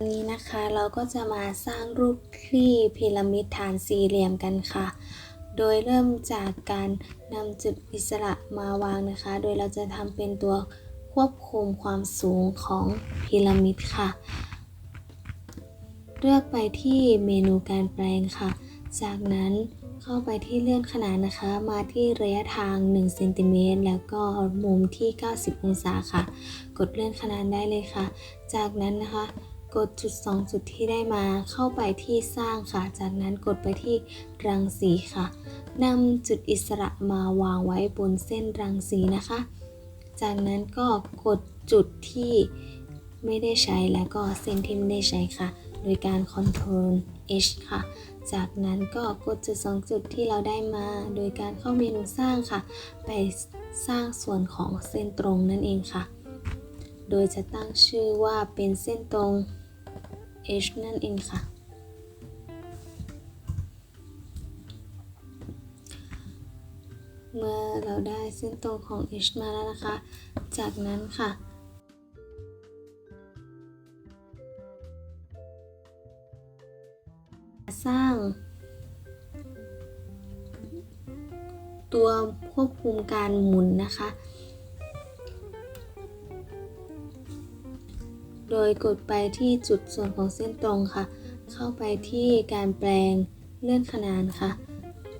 วันนี้นะคะเราก็จะมาสร้างรูปคลี่พีระมิดฐานสี่เหลี่ยมกันค่ะ โดยเริ่มจากการนำจุดอิสระมาวางนะคะ โดยเราจะทำเป็นตัวควบคุมความสูงของพีระมิดค่ะ เลือกไปที่เมนูการแปลงค่ะ จากนั้นเข้าไปที่เลื่อนขนาดนะคะ มาที่ระยะทาง1เซนติเมตรแล้วก็มุมที่ 90 องศาค่ะ กดเลื่อนขนาดได้เลยค่ะ จากนั้นนะคะ กดจุด 2 จุดที่ได้มาเข้าไปที่สร้างค่ะ จากนั้นกดไปที่รังสีค่ะนำจุดอิสระมาวางไว้บนเส้นรังสีนะคะ จากนั้นก็กดจุดที่ไม่ได้ใช้แล้วก็เส้นที่ไม่ได้ใช้ค่ะ โดยการ Ctrl H ค่ะ จากนั้นก็กดจุด 2 จุดที่เราได้มา โดยการเข้าเมนูสร้างค่ะ ไปสร้างส่วนของเส้นตรงนั่นเองค่ะ โดยจะตั้งชื่อว่าเป็นเส้นตรง H นั่นเองค่ะ เมื่อเราได้เส้นตรงของ H มาแล้วนะคะ จากนั้นค่ะสร้าง ตัวควบคุมการหมุนนะคะ โดยกดไปที่จุดส่วนของเส้นตรงค่ะ เข้าไปที่การแปลงเลื่อนขนานค่ะ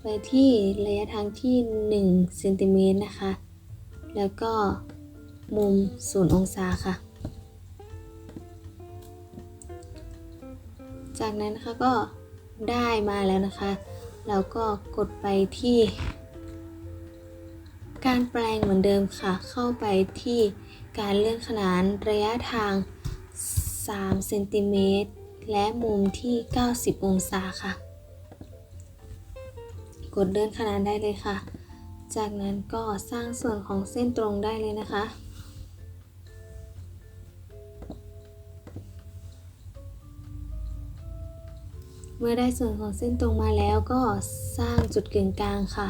ไปที่ระยะทางที่ 1 เซนติเมตรนะคะ แล้วก็มุม 0 องศาค่ะ จากนั้นนะคะก็ได้มาแล้วนะคะ เราก็กดไปที่ การแปลงเหมือนเดิมค่ะ เข้าไปที่การเลื่อนขนานระยะทาง 3เซนติเมตรและมุมที่ 90 องศาค่ะ กดเลื่อนขนานได้เลยค่ะ จากนั้นก็สร้างส่วนของเส้นตรงได้เลยนะคะ เมื่อได้ส่วนของเส้นตรงมาแล้วก็สร้างจุดกึ่งกลางค่ะ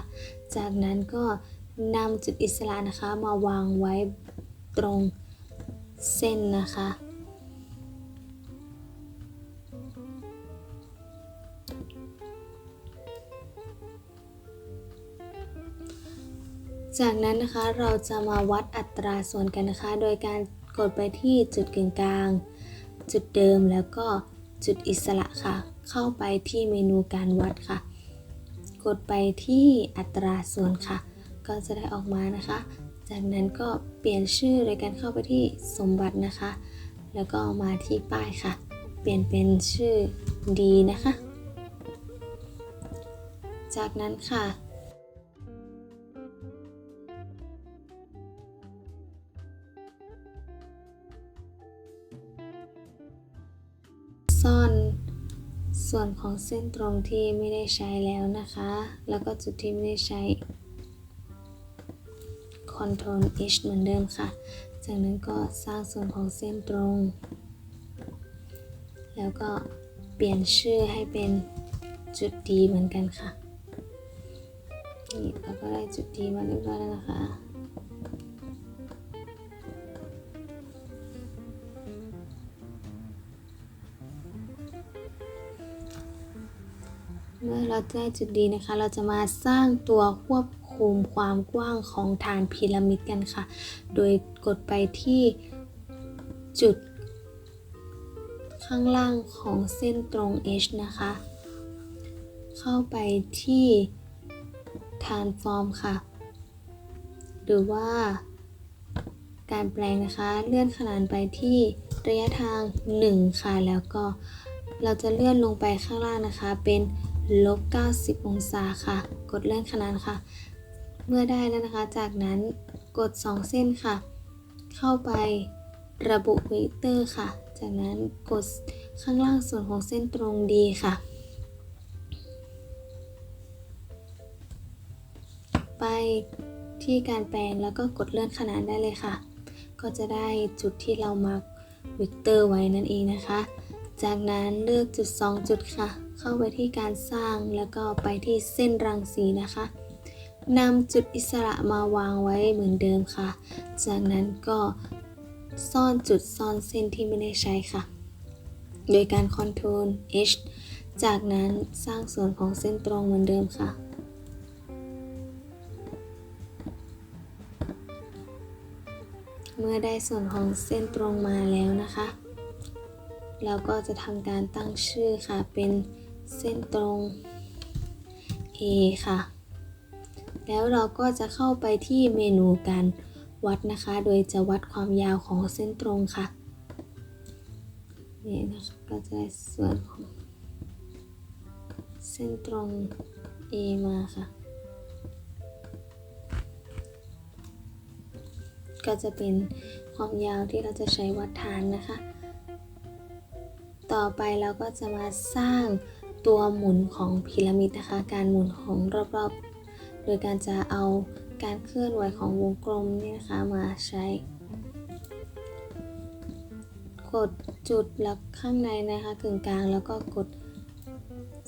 จากนั้นก็นำจุดอิสระนะคะมาวางไว้ตรงเส้นนะคะ จากนั้นนะคะเราจะมาวัดอัตราส่วนกันนะคะ โดยการกดไปที่จุดกึ่งกลาง จุดเดิมแล้วก็จุดอิสระค่ะ เข้าไปที่เมนูการวัดค่ะ กดไปที่อัตราส่วนค่ะ ก็จะได้ออกมานะคะ จากนั้นก็เปลี่ยนชื่อโดยการเข้าไปที่สมบัตินะคะ แล้วก็มาที่ป้ายค่ะ เปลี่ยนเป็นชื่อดีนะคะ จากนั้นค่ะ ส่วนของเส้นตรงที่ไม่ได้ใช้แล้วนะคะ แล้วก็จุดที่ไม่ได้ใช้ Ctrl H เหมือนเดิมค่ะ จากนั้นก็สร้างส่วนของเส้นตรง แล้วก็เปลี่ยนชื่อให้เป็นจุดดีเหมือนกันค่ะ นี่เราก็ได้จุดดีมาเรียบร้อยแล้วนะคะ เมื่อเราได้จุดดีนะคะ เราจะมาสร้างตัวควบคุมความกว้างของฐานพีระมิดกันค่ะ โดยกดไปที่จุด ข้างล่างของเส้นตรง H นะคะ เข้าไปที่ transform ค่ะ หรือว่าการแปลงนะคะเลื่อนขนานไปที่ระยะทาง 1 ค่ะ แล้วก็เราจะเลื่อนลงไปข้างล่างนะคะเป็น ลบ 90 องศาค่ะ กดเลื่อนขนานค่ะ เมื่อได้แล้วนะคะ จากนั้นกด 2 เส้นค่ะ เข้าไประบุเวกเตอร์ค่ะ จากนั้นกดข้างล่างส่วนของเส้นตรงดีค่ะ ไปที่การแปลงแล้วก็กดเลื่อนขนานได้เลยค่ะ ก็จะได้จุดที่เรามาร์กวิกเตอร์ไว้นั่นเองนะคะ จากนั้นเลือกจุด 2 จุดค่ะ เข้าไปที่การสร้างแล้วก็ไปที่เส้นรังสีนะคะนำจุดอิสระมาวางไว้เหมือนเดิมค่ะ จากนั้นก็ซ่อนจุดซ่อนเส้นที่ไม่ได้ใช้ค่ะ โดยการ Ctrl H จากนั้นสร้างส่วนของเส้นตรงเหมือนเดิมค่ะเมื่อได้ส่วนของเส้นตรงมาแล้วนะคะ เราก็จะทำการตั้งชื่อค่ะเป็น เส้นตรง A ค่ะ แล้วเราก็จะเข้าไปที่เมนูการวัดนะคะ โดยจะวัดความยาวของเส้นตรงค่ะ นี่นะคะก็จะได้ส่วนของเส้นตรง A มาค่ะ ก็จะเป็นความยาวที่เราจะใช้วัดฐานนะคะ ต่อไปเราก็จะมาสร้าง ตัวหมุนของพีระมิดนะคะ การหมุนของรอบๆ โดยการจะเอาการเคลื่อนไหวของวงกลมนี่นะคะมาใช้ กดจุดล้วข้างในนะคะกึ่งกลางแล้วก็กด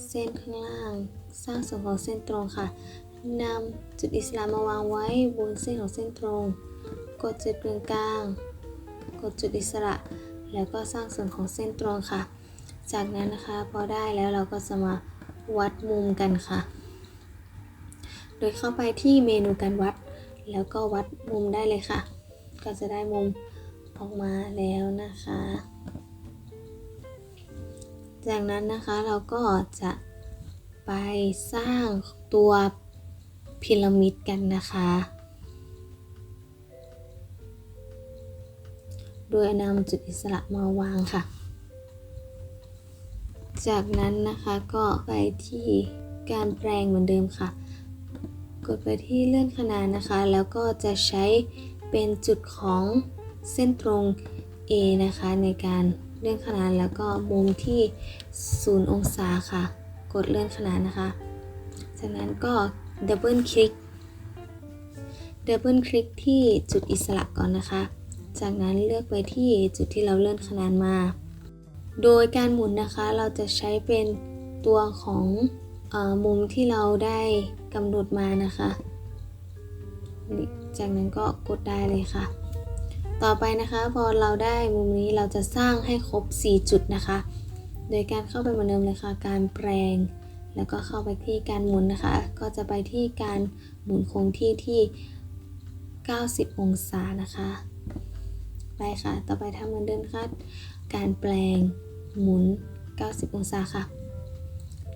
เส้นข้างล่าง สร้างส่วนของเส้นตรงค่ะนำจุดอิสลามมาวางไว้บนเส้นของเส้นตรง กดจุดกึ่งกลาง กดจุดอิสระ แล้วก็สร้างส่วนของเส้นตรงค่ะ จากนั้นนะคะพอได้แล้วเราก็จะมาวัดมุมกันค่ะ โดยเข้าไปที่เมนูการวัด แล้วก็วัดมุมได้เลยค่ะ ก็จะได้มุมออกมาแล้วนะคะ จากนั้นนะคะเราก็จะไปสร้างตัวพีระมิดกันนะคะ โดยนำจุดอิสระมาวางค่ะ จากนั้นนะคะก็ไปที่การแปลงเหมือนเดิมค่ะ กดไปที่เลื่อนขนานนะคะ แล้วก็จะใช้เป็นจุดของเส้นตรง A นะคะ ในการเลื่อนขนานแล้วก็มุมที่ 0 องศาค่ะ กดเลื่อนขนานนะคะ จากนั้นก็ดับเบิลคลิกดับเบิลคลิกที่จุดอิสระก่อนนะคะ จากนั้นเลือกไปที่จุดที่เราเลื่อนขนานมา โดยการหมุนนะคะเราจะใช้เป็นตัวของอมุมที่เราได้กำหนดมานะคะ จากนั้นก็กดได้เลยค่ะ ต่อไปนะคะพอเราได้มุมนี้เราจะสร้างให้ครบ 4 จุดนะคะ โดยการเข้าไปเหมือนเดิมเลยค่ะ การแปลง แล้วก็เข้าไปที่การหมุนนะคะ ก็จะไปที่การหมุนคงที่ที่ 90 องศานะคะ ไปค่ะ ต่อไปทำเหมือนเดิมค่ะ การแปลง หมุน 90 องศาค่ะ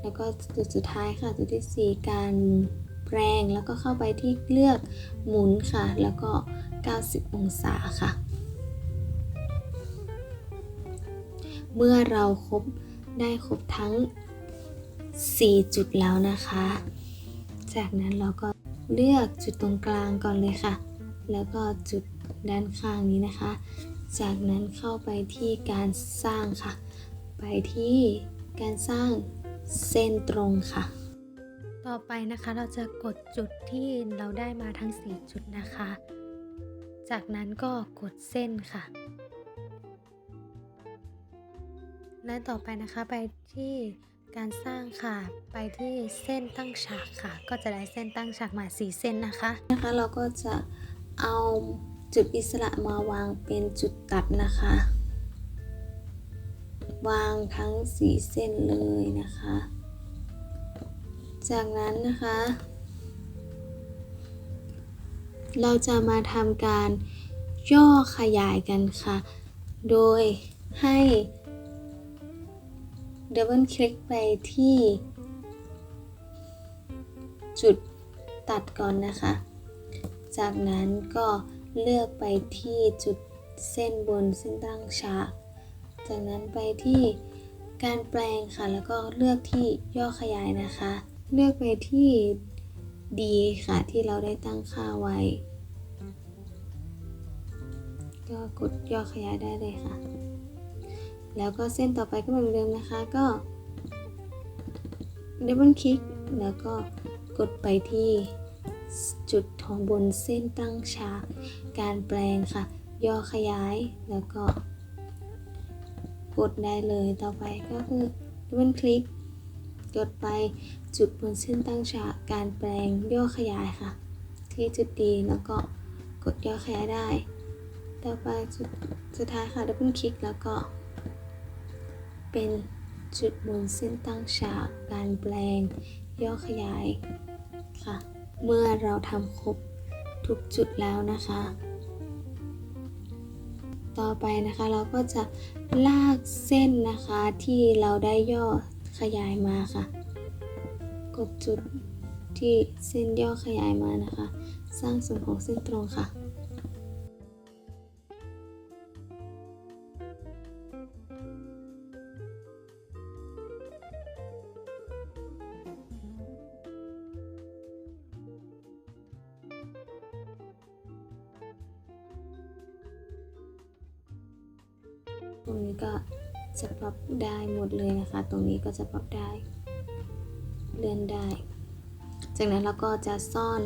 แล้วก็จุดสุดท้ายค่ะ จุดที่ 4 การแปลงแล้วก็เข้าไปที่เลือกหมุนค่ะ แล้วก็ 90 องศาค่ะ เมื่อเราครบได้ครบทั้ง 4 จุดแล้วนะคะ จากนั้นเราก็เลือกจุดตรงกลางก่อนเลยค่ะ แล้วก็จุดด้านข้างนี้นะคะ จากนั้นเข้าไปที่การสร้างค่ะ ไปที่การสร้างเส้นตรงค่ะ ต่อไปนะคะเราจะกดจุดที่เราได้มาทั้ง 4 จุดนะคะ จากนั้นก็กดเส้นค่ะ และต่อไปนะคะไปที่การสร้างค่ะไปที่เส้นตั้งฉากค่ะ ก็จะได้เส้นตั้งฉากมา4เส้นนะคะนะคะ เราก็จะเอาจุดอิสระมาวางเป็นจุดตัดนะคะ วางทั้ง4เส้นเลยนะคะ จากนั้นนะคะ เราจะมาทำการย่อขยายกันค่ะ โดยให้ดับเบิลคลิกไปที่ จุดตัดก่อนนะคะ จากนั้นก็เลือกไปที่จุดเส้นบนเส้นตั้งฉาก จากนั้นไปที่การแปลงค่ะ แล้วก็เลือกที่ย่อขยายนะคะ เลือกไปที่ D ค่ะ ที่เราได้ตั้งค่าไว้ ก็กดย่อขยายได้เลยค่ะ แล้วก็เส้นต่อไปก็เหมือนเดิมนะคะ ก็ดับเบิลคลิก แล้วก็กดไปที่จุดของบนเส้นตั้งฉาก การแปลงค่ะ ย่อขยาย แล้วก็ กดได้เลยต่อไปก็คือดับเบิลคลิกกดไปจุดบนเส้นตั้งฉากการแปลงย่อขยายค่ะ ที่จุดดีแล้วก็กดย่อขยายได้ ต่อไปจุดสุดท้ายค่ะดับเบิลคลิกแล้วก็ เป็นจุดบนเส้นตั้งฉากการแปลงย่อขยายค่ะ เมื่อเราทำครบทุกจุดแล้วนะคะ ต่อไปนะคะ เราก็จะลากเส้นนะคะที่เราได้ย่อขยายมาค่ะ กดจุดที่เส้นย่อขยายมานะคะ สร้างส่วนของเส้นตรงค่ะ จะปรับได้หมดเลยนะคะ ตรงนี้ก็จะปรับได้เลื่อนได้ จากนั้นเราก็จะซ่อน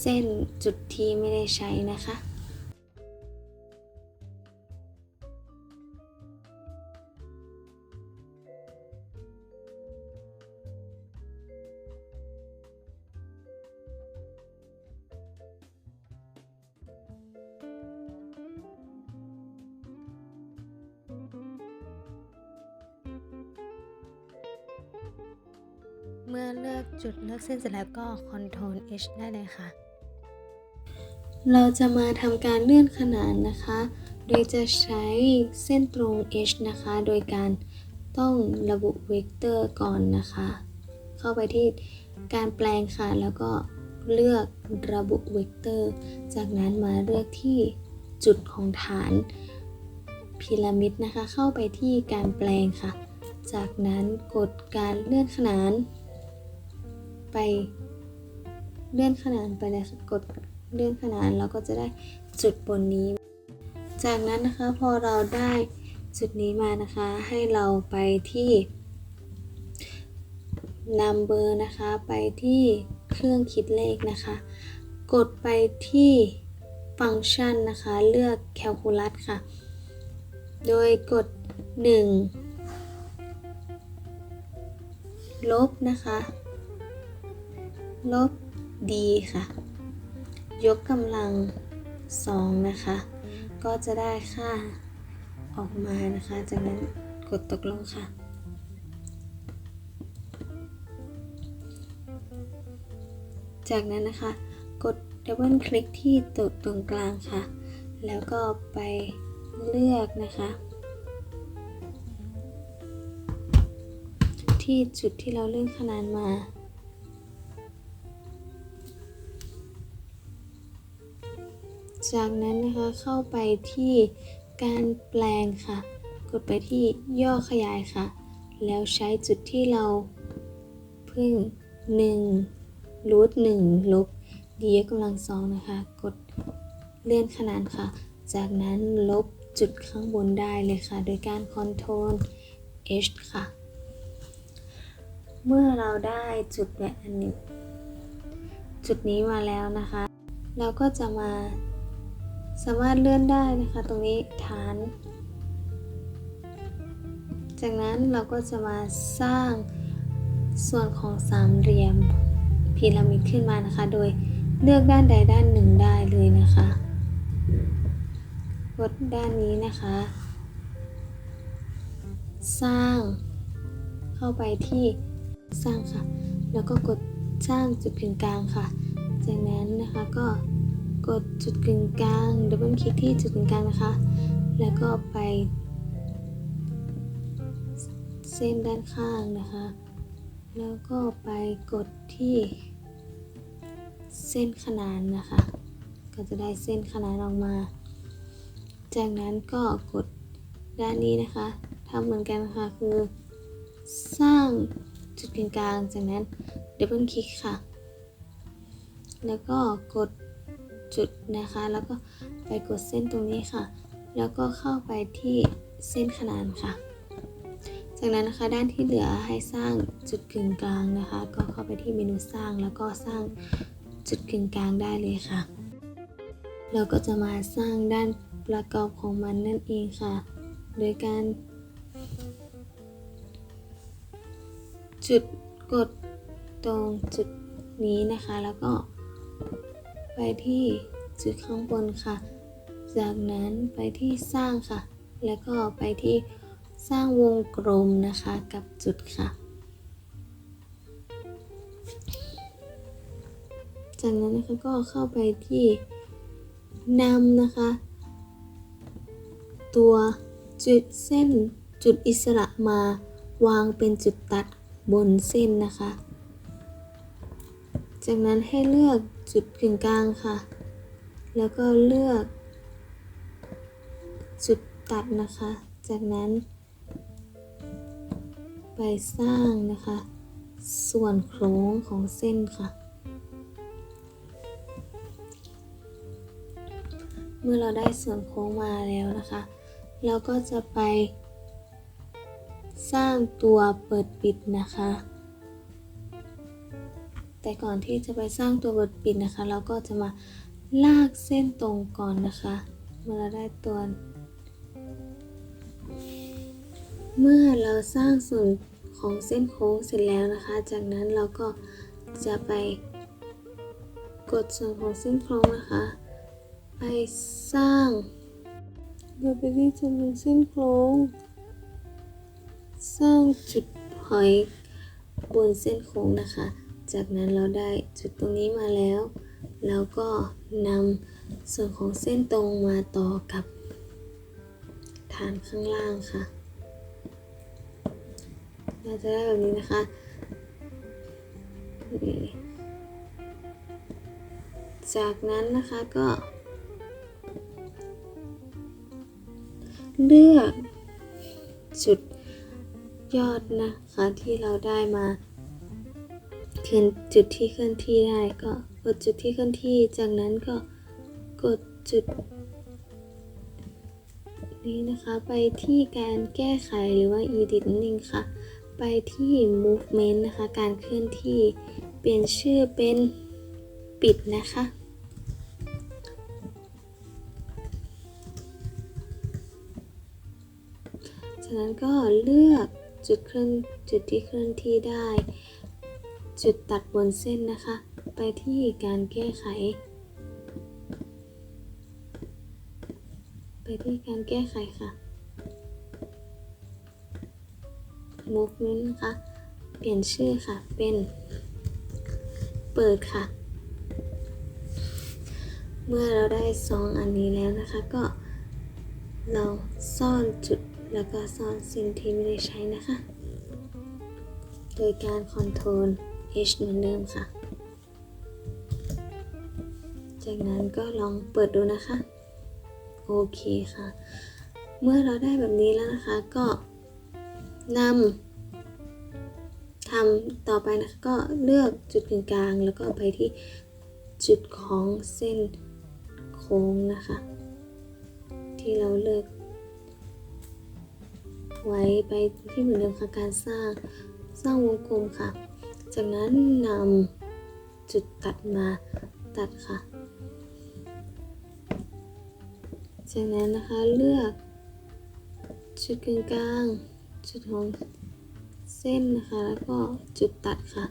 เส้นจุดที่ไม่ได้ใช้นะคะ เมื่อเลือกจุดเลือกเส้นเสร็จแล้วก็ Ctrl H ได้เลยค่ะ เราจะมาทำการเลื่อนขนานนะคะ โดยจะใช้เส้นตรง H นะคะ โดยการต้องระบุเวกเตอร์ก่อนนะคะ เข้าไปที่การแปลงค่ะ แล้วก็เลือกระบุเวกเตอร์ จากนั้นมาเลือกที่จุดของฐานพีระมิดนะคะ เข้าไปที่การแปลงค่ะ จากนั้นกดการเลื่อนขนาน ไปเลื่อนขนานไปเลยค่ะกดเลื่อนขนานเราก็จะได้จุดบนนี้ จากนั้นนะคะพอเราได้จุดนี้มานะคะให้เราไปที่ number นะคะไปที่เครื่องคิดเลขนะคะ กดไปที่ฟังก์ชันนะคะเลือก calculus ค่ะ โดยกด 1 ลบนะคะ ลบ d ค่ะ ยกกำลัง 2 นะคะ ก็จะได้ค่าออกมานะคะ จากนั้นกดตกลงค่ะ จากนั้นนะคะ กดดับเบิลคลิกที่ตัวตรงกลางค่ะ แล้วก็ไปเลือกนะคะ ที่จุดที่เราเลื่อนขนานมา จากนั้นนะคะเข้าไปที่การแปลงค่ะ กดไปที่ย่อขยายค่ะ แล้วใช้จุดที่เราเพิ่ง1รูท1ลบ d ยกกำลังสองนะคะ กดเลื่อนขนานค่ะ จากนั้นลบจุดข้างบนได้เลยค่ะ โดยการ Ctrl H ค่ะ เมื่อเราได้จุดแบบอันนี้จุดนี้มาแล้วนะคะ เราก็จะมา สามารถเลื่อนได้นะคะตรงนี้ฐาน จากนั้นเราก็จะมาสร้างส่วนของสามเหลี่ยมพีระมิดขึ้นมานะคะ โดยเลือกด้านใดด้านหนึ่งได้เลยนะคะ กดด้านนี้นะคะ สร้างเข้าไปที่สร้างค่ะ แล้วก็กดสร้างจุดกึ่งกลางค่ะ จากนั้นนะคะก็ กดจุดกึ่งกลางดับเบิลคลิกที่จุดกึ่งกลางนะคะ แล้วก็ไปเส้นด้านข้างนะคะ แล้วก็ไปกดที่เส้นขนานนะคะ ก็จะได้เส้นขนานออกมา จากนั้นก็กดด้านนี้นะคะทำเหมือนกันค่ะคือ สร้างจุดกึ่งกลางจากนั้นดับเบิลคลิกค่ะ แล้วก็กด จุดนะคะ แล้วก็ไปกดเส้นตรงนี้ค่ะ แล้วก็เข้าไปที่เส้นขนานค่ะ จากนั้นนะคะด้านที่เหลือให้สร้างจุดกึ่งกลางนะคะ ก็เข้าไปที่เมนูสร้างแล้วก็สร้างจุดกึ่งกลางได้เลยค่ะ เราก็จะมาสร้างด้านประกอบของมันนั่นเองค่ะ โดยการ จุดกดตรงจุดนี้นะคะ แล้วก็ ไปที่จุดข้างบนค่ะ จากนั้นไปที่สร้างค่ะ แล้วก็ไปที่สร้างวงกลมนะคะกับจุดค่ะ จากนั้นนะคะก็เข้าไปที่นำนะคะ ตัวจุดเส้นจุดอิสระมาวางเป็นจุดตัดบนเส้นนะคะ จากนั้นให้เลือก จุดกึ่งกลางค่ะ แล้วก็เลือก จุดตัดนะคะ จากนั้น ไปสร้างนะคะ ส่วนโค้งของเส้นค่ะ เมื่อเราได้ส่วนโค้งมาแล้วนะคะ เราก็จะไปสร้างตัวเปิดปิดนะคะ แต่ก่อนที่จะไปสร้างตัวเปิดปิดนะคะ เราก็จะมาลากเส้นตรงก่อนนะคะ เมื่อเราได้ตัว เมื่อเราสร้างส่วนของเส้นโค้งเสร็จแล้วนะคะ จากนั้นเราก็จะไปกดส่วนของเส้นโค้งนะคะ ไปสร้างโดยไปที่จำนวนเส้นโค้ง สร้างจุดหอยบนเส้นโค้งนะคะ จากนั้นเราได้จุดตรงนี้มาแล้วแล้วก็นำส่วนของเส้นตรงมาต่อกับฐานข้างล่างค่ะ เราจะได้แบบนี้นะคะจากนั้นนะคะก็ เลือกจุดยอดนะคะที่เราได้มา เคลื่อนจุดที่เคลื่อนที่ได้ก็กดจุดที่เคลื่อนที่จากนั้นก็กดจุด นี้นะคะไปที่การแก้ไขหรือว่า edit นั่นเองค่ะ ไปที่ movement นะคะ การเคลื่อนที่เปลี่ยนชื่อเป็นปิดนะคะจากนั้นก็เลือกจุดเคลื่อนจุดที่เคลื่อนที่ได้ จุดตัดบนเส้นนะคะ ไปที่การแก้ไข ไปที่การแก้ไขค่ะ movement นะคะ เปลี่ยนชื่อค่ะ เป็น เปิดค่ะ เมื่อเราได้สองอันนี้แล้วนะคะ ก็เราซ่อนจุดแล้วก็ซ่อนสิ่งที่ไม่ได้ใช้นะคะ โดยการ Ctrl H เหมือนเดิมค่ะ จากนั้นก็ลองเปิดดูนะคะ โอเคค่ะ เมื่อเราได้แบบนี้แล้วนะคะก็นำทำต่อไปนะคะก็เลือกจุดกึ่งกลางแล้วก็ไปที่จุดของเส้นโค้งนะคะ ที่เราเลือก ไว้ไปที่เหมือนเดิมค่ะการสร้างสร้างวงกลมค่ะ จากนั้นนำจุดตัดมาตัดค่ะ จากนั้นนะคะเลือกจุดกึ่งกลางจุดของเส้นนะคะ แล้วก็จุดตัดค่ะ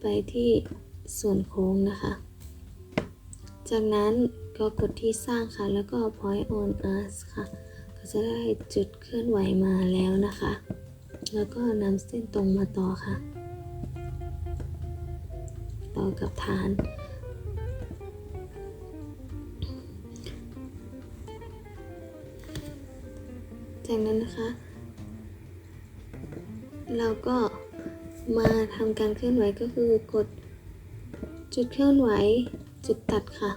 ไปที่ส่วนโค้งนะคะ จากนั้นก็กดที่สร้างค่ะ แล้วก็ point on us ค่ะ ก็จะได้จุดเคลื่อนไหวมาแล้วนะคะ แล้วก็นำเส้นตรงมาต่อค่ะ ต่อกับฐาน จากนั้นนะคะ เราก็มาทำการเคลื่อนไหวก็คือกดจุดเคลื่อนไหวจุดตัดค่ะ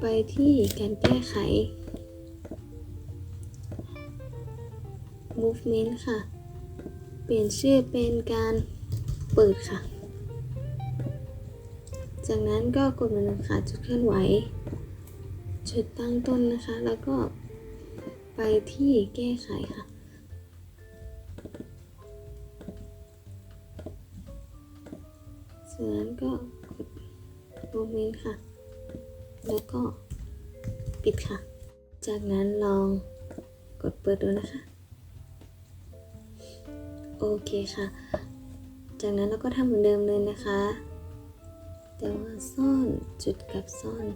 ไปที่การแก้ไข movement ค่ะ เปลี่ยนชื่อเป็นการเปิดค่ะ จากนั้นก็กดมือนค่ะจุดเคลื่อนไหว จุดตั้งต้นนะคะ แล้วก็ไปที่แก้ไขค่ะ จากนั้นก็กด movement ค่ะ แล้วก็ปิดค่ะ จากนั้นลองกดเปิดดูนะคะ โอเคค่ะ จากนั้นเราก็ทำเหมือนเดิมเลยนะคะ แต่ว่าซ่อนจุดกับซ่อน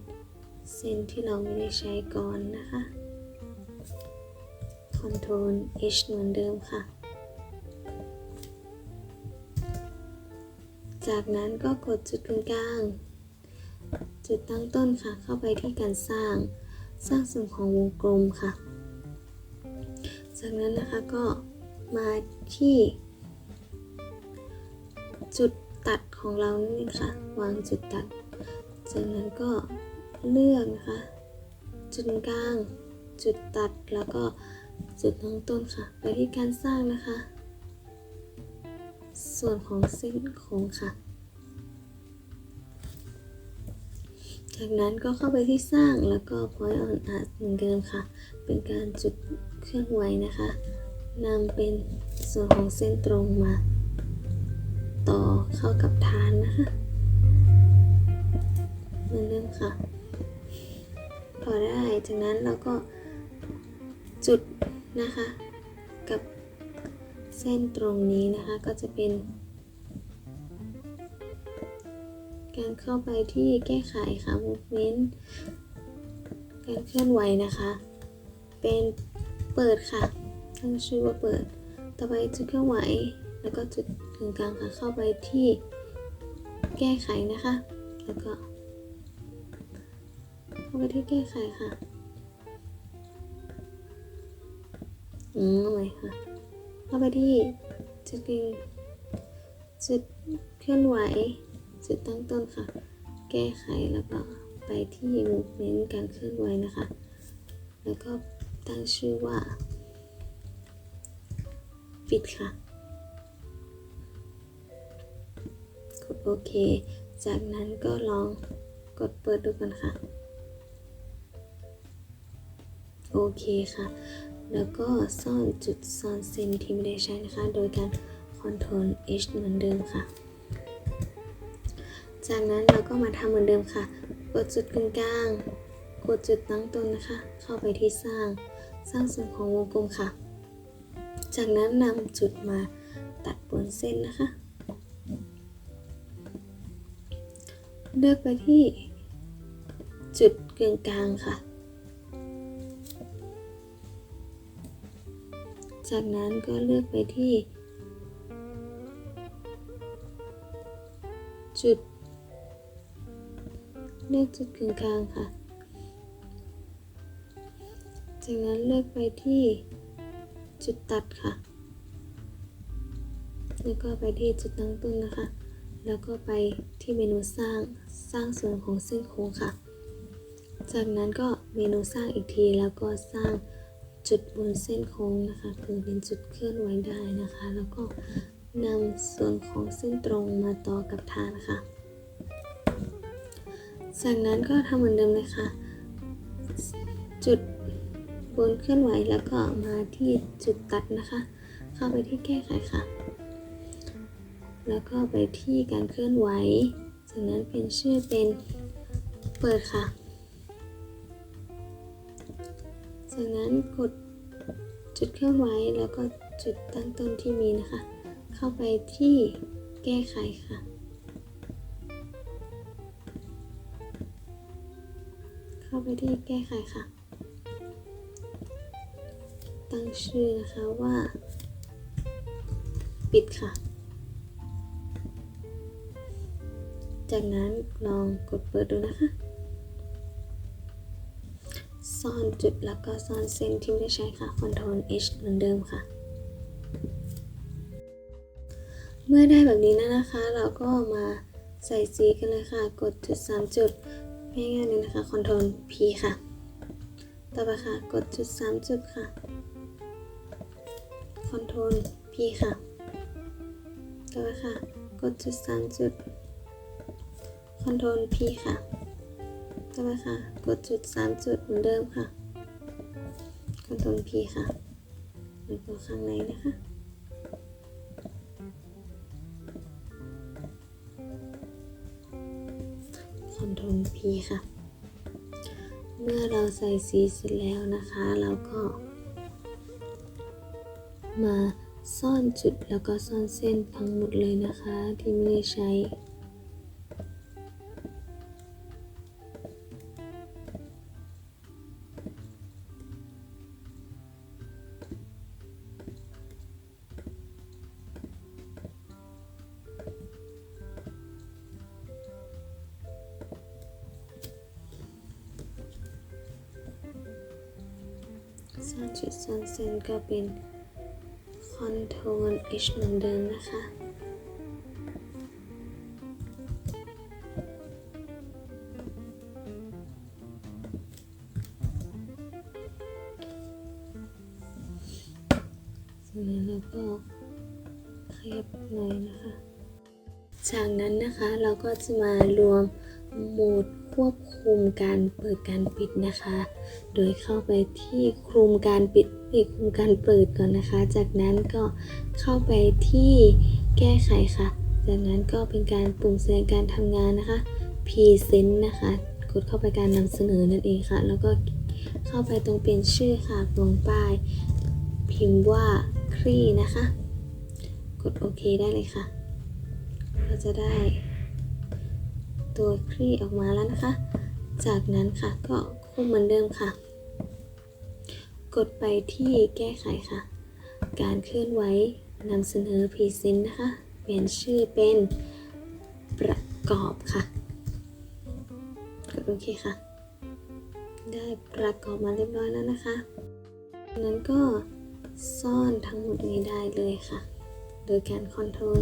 เส้นที่เราไม่ได้ใช้ก่อนนะคะ Ctrl H เหมือนเดิมค่ะ จากนั้นก็กดจุดตรงกลาง จุดตั้งต้นค่ะ เข้าไปที่การสร้าง สร้างส่วนของวงกลมค่ะ จากนั้นนะคะก็ มาที่ จุดตัดของเรานั่นเองค่ะวางจุดตัด จากนั้นก็เลือกนะคะ จุดกลาง จุดตัดแล้วก็จุดตั้งต้นค่ะ ไปที่การสร้างนะคะ ส่วนของเส้นโค้งค่ะ จากนั้นก็เข้าไปที่สร้างแล้วก็ point on art เหมือนเดิมค่ะ เป็นการจุดเคลื่อนไหวนะคะ นำเป็นส่วนของเส้นตรงมา ต่อเข้ากับฐานนะคะเหมือนเดิมค่ะ พอได้จากนั้นเราก็จุดนะคะ กับเส้นตรงนี้นะคะก็จะเป็น การเข้าไปที่แก้ไขค่ะ movement การเคลื่อนไหวนะคะ เป็นเปิดค่ะ ตั้งชื่อว่าเปิด ต่อไปจุดเคลื่อนไหวแล้วก็จุดกึ่งกลางค่ะเข้าไปที่แก้ไขนะคะ แล้วก็เข้าไปที่แก้ไขค่ะอืมเอาใหม่ค่ะเข้าไปที่จุดกึ่งจุดเคลื่อนไหวจุดตั้งต้นค่ะ แก้ไขแล้วก็ไปที่ movement การเคลื่อนไหวนะคะ แล้วก็ตั้งชื่อว่า ปิดค่ะ กดโอเค จากนั้นก็ลองกดเปิดดูกันค่ะ โอเคค่ะ แล้วก็ซ่อนจุดซ่อนเส้นที่ไม่ได้ใช้นะคะ โดยการ Ctrl H เหมือนเดิมค่ะ จากนั้นเราก็มาทำเหมือนเดิมค่ะ กดจุดกึ่งกลาง กดจุดตั้งต้นนะคะ เข้าไปที่สร้าง สร้างส่วนของวงกลมค่ะ จากนั้นนำจุดมาตัดบนเส้นนะคะ เลือกไปที่จุดกึ่งกลางค่ะ จากนั้นก็เลือกไปที่ จุด เลือกจุดกึ่งกลางค่ะ จากนั้นเลือกไปที่ จุดตัดค่ะ แล้วก็ไปที่จุดตั้งต้นนะคะ แล้วก็ไปที่เมนูสร้างสร้างส่วนของเส้นโค้งค่ะ จากนั้นก็เมนูสร้างอีกทีแล้วก็สร้างจุดบนเส้นโค้งนะคะเพื่อเป็นจุดเคลื่อนไหวได้นะคะ แล้วก็นำส่วนของเส้นตรงมาต่อกับฐานค่ะ จากนั้นก็ทำเหมือนเดิมเลยค่ะ จุด บนเคลื่อนไหวแล้วก็มาที่จุดตัดนะคะ เข้าไปที่แก้ไขค่ะ แล้วก็ไปที่การเคลื่อนไหว จากนั้นเป็นชื่อเป็นเปิดค่ะ จากนั้นกดจุดเคลื่อนไหวแล้วก็จุดตั้งต้นที่มีนะคะ เข้าไปที่แก้ไขค่ะ เข้าไปที่แก้ไขค่ะ ตั้งชื่อนะคะว่า ปิดค่ะ จากนั้นลองกดเปิดดูนะคะ ซ่อนจุดแล้วก็ซ่อนเส้นที่ไม่ได้ใช้ค่ะ Ctrl H เหมือนเดิมค่ะ เมื่อได้แบบนี้แล้วนะคะ เราก็มาใส่สีกันเลยค่ะ กดจุด 3 จุดง่ายๆเลยนะคะ Ctrl P ค่ะ ต่อไปค่ะ กดจุด 3 จุดค่ะ Ctrl P ค่ะต่อไปค่ะ กดจุด3จุด Ctrl P ค่ะต่อไปค่ะ กดจุด3จุดเหมือนเดิมค่ะ Ctrl P ค่ะแล้วข้างในนะคะ Ctrl P ค่ะ เมื่อเราใส่สีเสร็จแล้วนะคะ เราก็ มาซ่อนจุดแล้วก็ซ่อนเส้นทั้งหมดเลยนะคะที่ไม่ได้ใช้ ซ่อนจุดซ่อนเส้นก็เป็น Ctrl H เหมือนเดิมนะคะแล้วเราก็ขยับหน่อยนะคะ จากนั้นนะคะเราก็จะมาร มการเปิดการปิดนะคะ โดยเข้าไปที่คลุมการปิดอีกคลุมการเปิดก่อนนะคะ จากนั้นก็เข้าไปที่แก้ไขค่ะ จากนั้นก็เป็นการปุ่มแสดงการทำงานนะคะ Present นะคะ กดเข้าไปการนำเสนอนั่นเองค่ะ แล้วก็เข้าไปตรงเป็นชื่อค่ะตรงป้าย พิมพ์ว่าครีนะคะ กดโอเคได้เลยค่ะ ก็จะได้ตัวคลี่ออกมาแล้วนะคะ จากนั้นค่ะก็คุมเหมือนเดิมค่ะ กดไปที่แก้ไขค่ะ การเคลื่อนไหวนำเสนอพรีเซนต์นะคะ เปลี่ยนชื่อเป็นประกอบค่ะ กดโอเคค่ะ ได้ประกอบมาเรียบร้อยแล้วนะคะจากนั้นก็ซ่อนทั้งหมดนี้ได้เลยค่ะ โดยการ Ctrl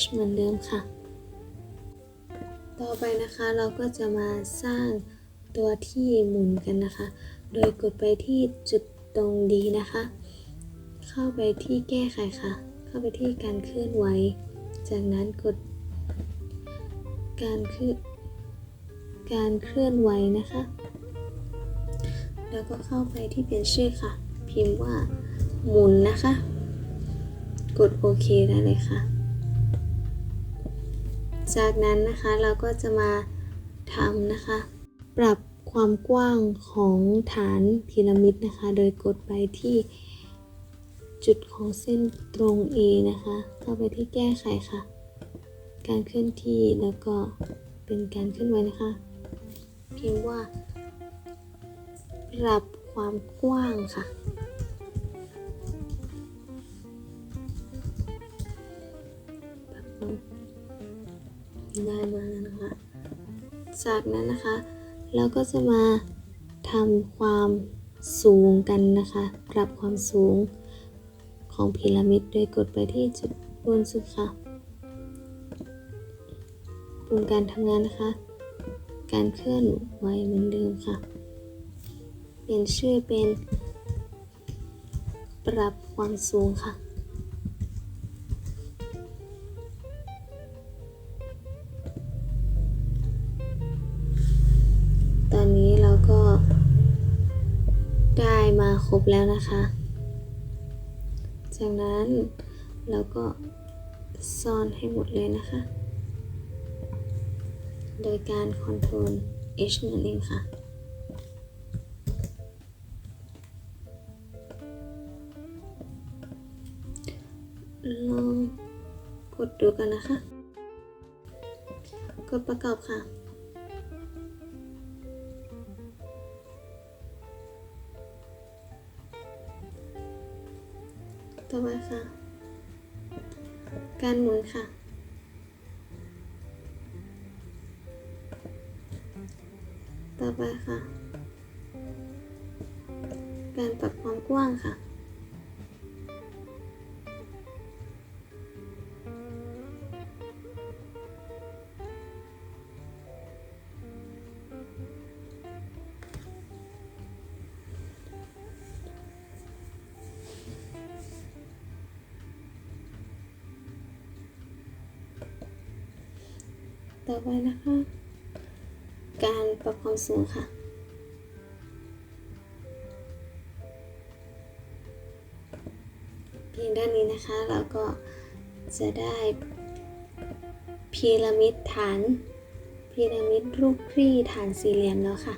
H เหมือนเดิมค่ะ ต่อไปนะคะเราก็จะมาสร้างตัวที่หมุนกันนะคะ โดยกดไปที่จุดตรงดีนะคะ เข้าไปที่แก้ไขค่ะ เข้าไปที่การเคลื่อนไหว จากนั้นกด การเคลื่อนการเคลื่อนไหวนะคะ แล้วก็เข้าไปที่เปลี่ยนชื่อค่ะ พิมพ์ว่าหมุนนะคะ กดโอเคได้เลยค่ะ จากนั้นนะคะเราก็จะมาทำนะคะ ปรับความกว้างของฐานพีระมิดนะคะ โดยกดไปที่จุดของเส้นตรง A นะคะ เข้าไปที่แก้ไขค่ะ การเคลื่อนที่แล้วก็เป็นการเคลื่อนไหวนะคะ พิมพ์ว่า ปรับความกว้างค่ะ ได้มาแล้วนะคะ จากนั้นนะคะเราก็จะมาทำความสูงกันนะคะ ปรับความสูงของพีระมิดโดยกดไปที่จุดบนสุดค่ะปุ่มการทำงานนะคะ การเคลื่อนไหวเหมือนเดิมค่ะ เปลี่ยนชื่อเป็น ปรับความสูงค่ะ แล้วนะคะ จากนั้นเราก็ซ่อนให้หมดเลยนะคะ โดยการ Ctrl H นั่นเองค่ะลองกดดูกันนะคะ กดประกอบค่ะ ต่อไปค่ะ การหมุนค่ะ ต่อไปค่ะ การปรับความกว้างค่ะ 0ค่ะ เพียงด้านนี้นะคะเราก็จะได้พีระมิดฐานพีระมิดรูปครี่ฐานสี่เหลี่ยมแล้วค่ะ